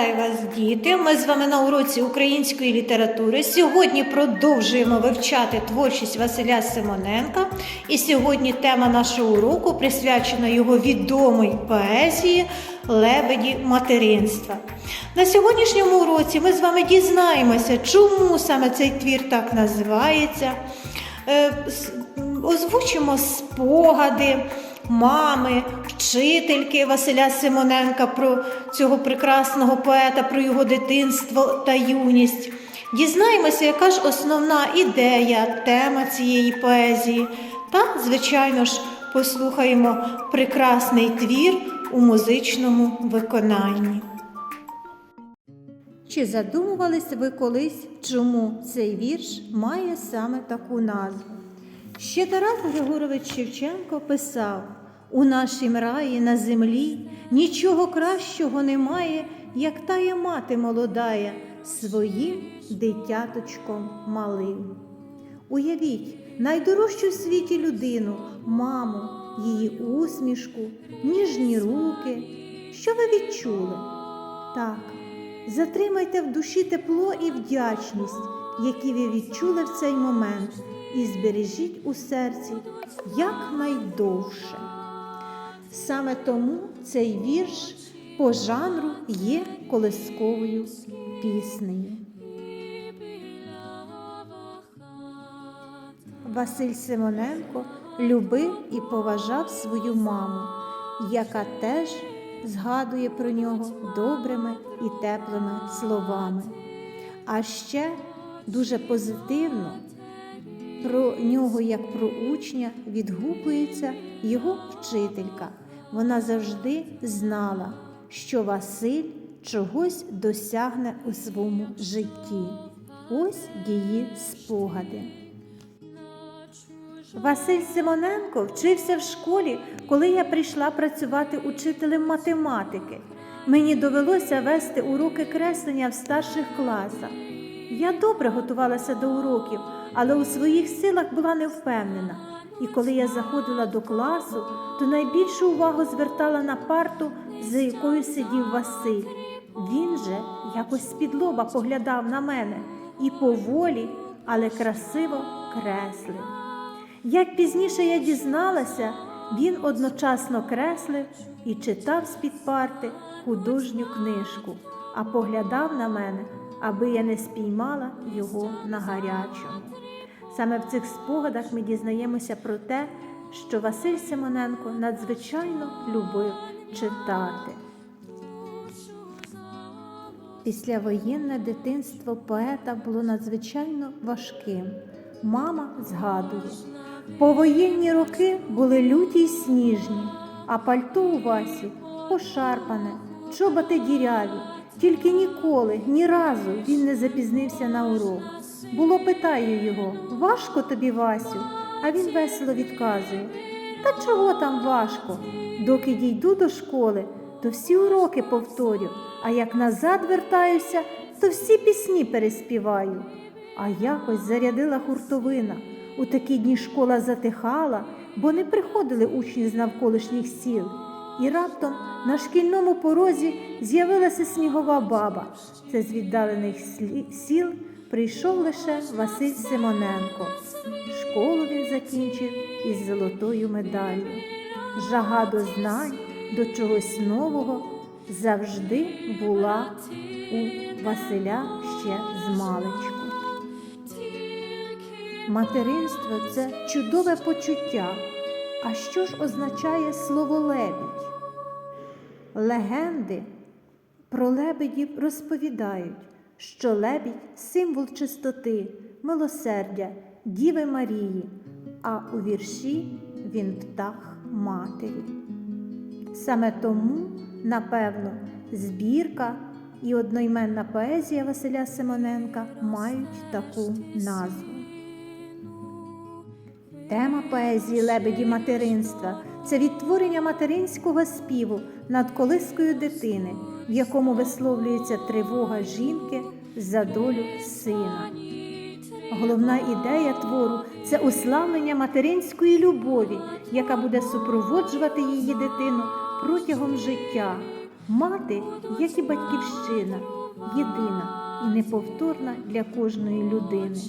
Вітаю вас, діти! Ми з вами на уроці української літератури. Сьогодні продовжуємо вивчати творчість Василя Симоненка. І сьогодні тема нашого уроку присвячена його відомій поезії Лебеді материнства. На сьогоднішньому уроці ми з вами дізнаємося, чому саме цей твір так називається. Е, Озвучимо спогади мами, вчительки Василя Симоненка про цього прекрасного поета, про його дитинство та юність. Дізнаємося, яка ж основна ідея, тема цієї поезії. Та, звичайно ж, послухаємо прекрасний твір у музичному виконанні. Чи задумувались ви колись, чому цей вірш має саме таку назву? Ще Тарас Григорович Шевченко писав: у нашім раї на землі нічого кращого немає, як тая мати молодая своїм дитяточком малим. Уявіть найдорожчу в світі людину, маму, її усмішку, ніжні руки. Що ви відчули? Так, затримайте в душі тепло і вдячність, які ви відчули в цей момент, і збережіть у серці якнайдовше. Саме тому цей вірш по жанру є колисковою піснею. Василь Симоненко любив і поважав свою маму, яка теж згадує про нього добрими і теплими словами. А ще дуже позитивно про нього, як про учня, відгукується його вчителька. Вона завжди знала, що Василь чогось досягне у своєму житті. Ось її спогади. Василь Симоненко вчився в школі, коли я прийшла працювати учителем математики. Мені довелося вести уроки креслення в старших класах. Я добре готувалася до уроків, але у своїх силах була не впевнена. І коли я заходила до класу, то найбільшу увагу звертала на парту, за якою сидів Василь. Він же якось з-під лоба поглядав на мене і поволі, але красиво креслив. Як пізніше я дізналася, він одночасно креслив і читав з-під парти художню книжку, а поглядав на мене, аби я не спіймала його на гарячому. Саме в цих спогадах ми дізнаємося про те, що Василь Симоненко надзвичайно любив читати. Післявоєнне дитинство поета було надзвичайно важким. Мама згадує, повоєнні роки були люті й сніжні, а пальто у Васі пошарпане, чоботи діряві, тільки ніколи, ні разу він не запізнився на урок. Було питаю його, важко тобі, Васю, а він весело відказує. Та чого там важко? Доки дійду до школи, то всі уроки повторю, а як назад вертаюся, то всі пісні переспіваю. А якось зарядила хуртовина. У такі дні школа затихала, бо не приходили учні з навколишніх сіл. І раптом на шкільному порозі з'явилася снігова баба. Це з віддалених сіл прийшов лише Василь Симоненко. Школу він закінчив із золотою медаллю. Жага до знань, до чогось нового завжди була у Василя ще з маличку. Материнство це чудове почуття. А що ж означає слово лебідь? Легенди про лебедів розповідають, що лебідь символ чистоти, милосердя, Діви Марії, а у вірші він птах матері. Саме тому, напевно, збірка і одноіменна поезія Василя Симоненка мають таку назву. Тема поезії лебеді материнства це відтворення материнського співу над колискою дитини, в якому висловлюється тривога жінки за долю сина. Головна ідея твору це уславлення материнської любові, яка буде супроводжувати її дитину протягом життя. Мати, як і батьківщина, єдина і неповторна для кожної людини.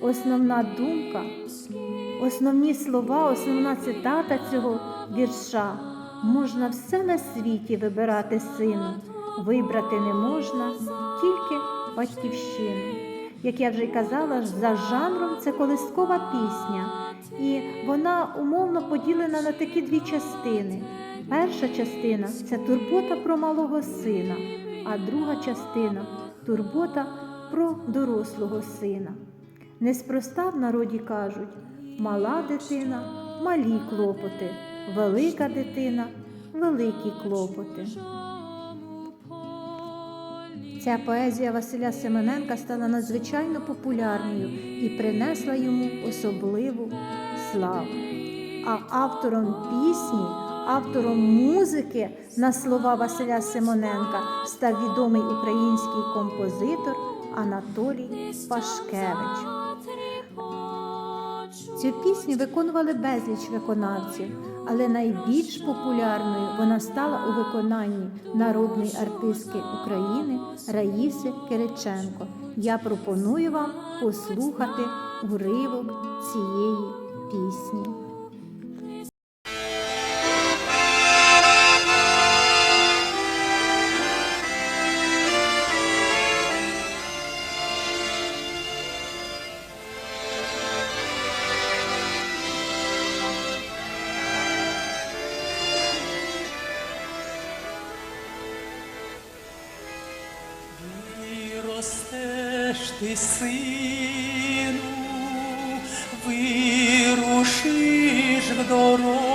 Основна думка, основні слова, основна цитата цього вірша можна все на світі вибирати сину, вибрати не можна тільки батьківщину. Як я вже й казала, за жанром це колискова пісня, і вона умовно поділена на такі дві частини. Перша частина це турбота про малого сина, а друга частина турбота про дорослого сина. Неспроста в народі кажуть мала дитина, малі клопоти, велика дитина, великі клопоти. Ця поезія Василя Семененка стала надзвичайно популярною і принесла йому особливу славу. А автором пісні, автором музики на слова Василя Симоненка став відомий український композитор Анатолій Пашкевич. Цю пісню виконували безліч виконавців, але найбільш популярною вона стала у виконанні народної артистки України Раїси Кириченко. Я пропоную вам послухати уривок цієї пісні. Ти, сину, вирушиш в дорогу,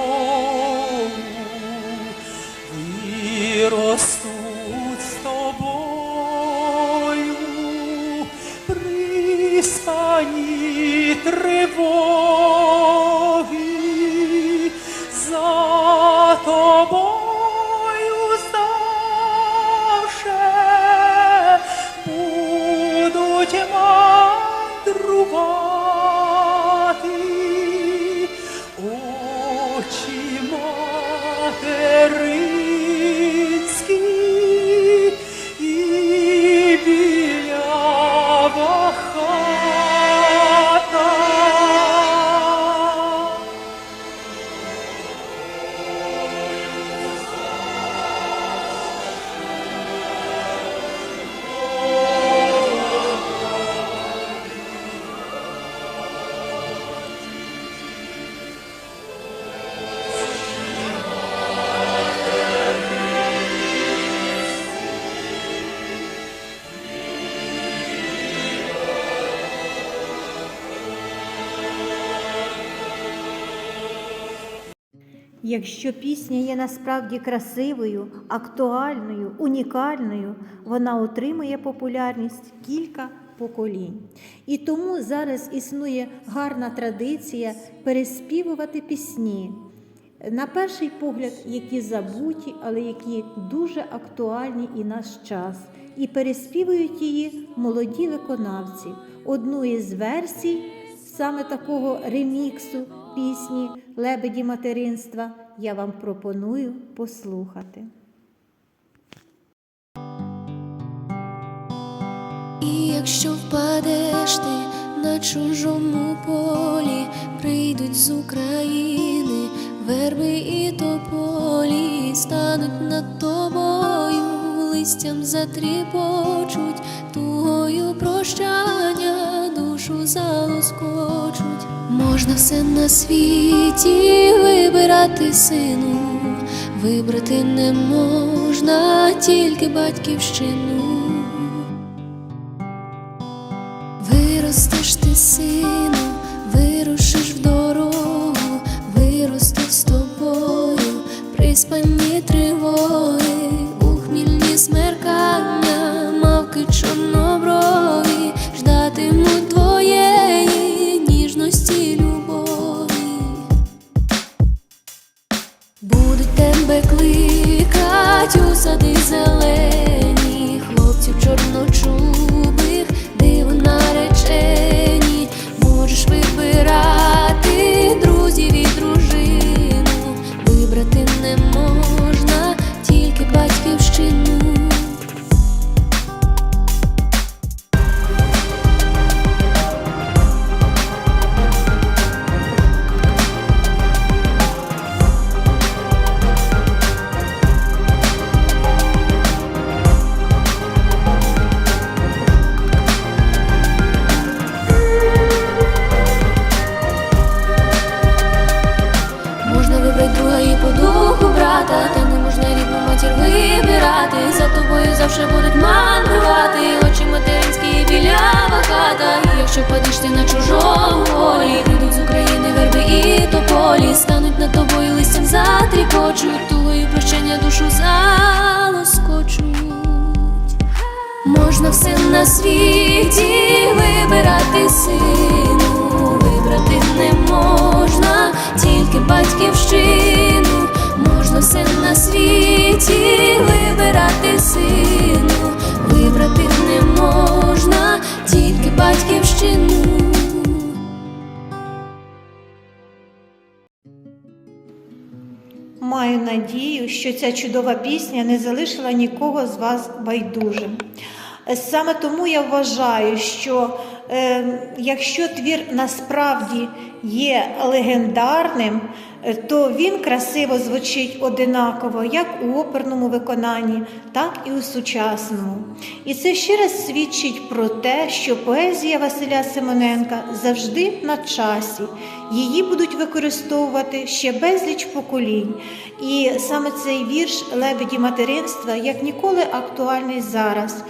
Якщо пісня є насправді красивою, актуальною, унікальною, вона отримує популярність кілька поколінь. І тому зараз існує гарна традиція переспівувати пісні. На перший погляд, які забуті, але які дуже актуальні і наш час. І переспівують її молоді виконавці. Одну із версій саме такого реміксу пісні Лебеді материнства я вам пропоную послухати. І якщо впадеш ти на чужому полі, прийдуть з України верби і тополі, стануть над тобою, листям затріпочуть, тугою прощання душу залоскочуть. Можна все на світі вибирати сину, вибрати не можна тільки батьківщину. Виростеш ти, сину, кликать у сади зелені, хлопців чорночубих, чекати, за тобою завжди будуть мандрувати. Очі материнські білява хата. І якщо падеш ти на чужому волі, прийдуть з України верби і тополі, стануть над тобою листям затріпочуть, тугою прощення душу залоскочуть. Можна все на світі вибирати сину, вибрати не можна, тільки батьківщину, вибирати сину, вибрати не можна, тільки батьківщину. Маю надію, що ця чудова пісня не залишила нікого з вас байдужим. Саме тому я вважаю, що е, якщо твір насправді є легендарним, то він красиво звучить одинаково як у оперному виконанні, так і у сучасному. І це ще раз свідчить про те, що поезія Василя Симоненка завжди на часі. Її будуть використовувати ще безліч поколінь. І саме цей вірш Лебеді материнства як ніколи актуальний зараз,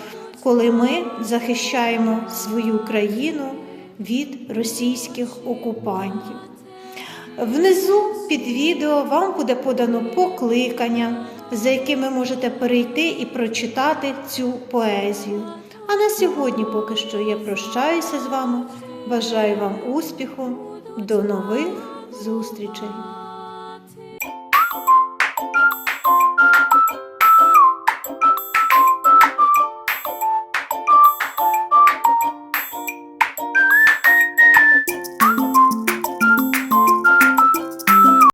коли ми захищаємо свою країну від російських окупантів. Внизу під відео вам буде подано покликання, за якими можете перейти і прочитати цю поезію. А на сьогодні поки що я прощаюся з вами. Бажаю вам успіху. До нових зустрічей!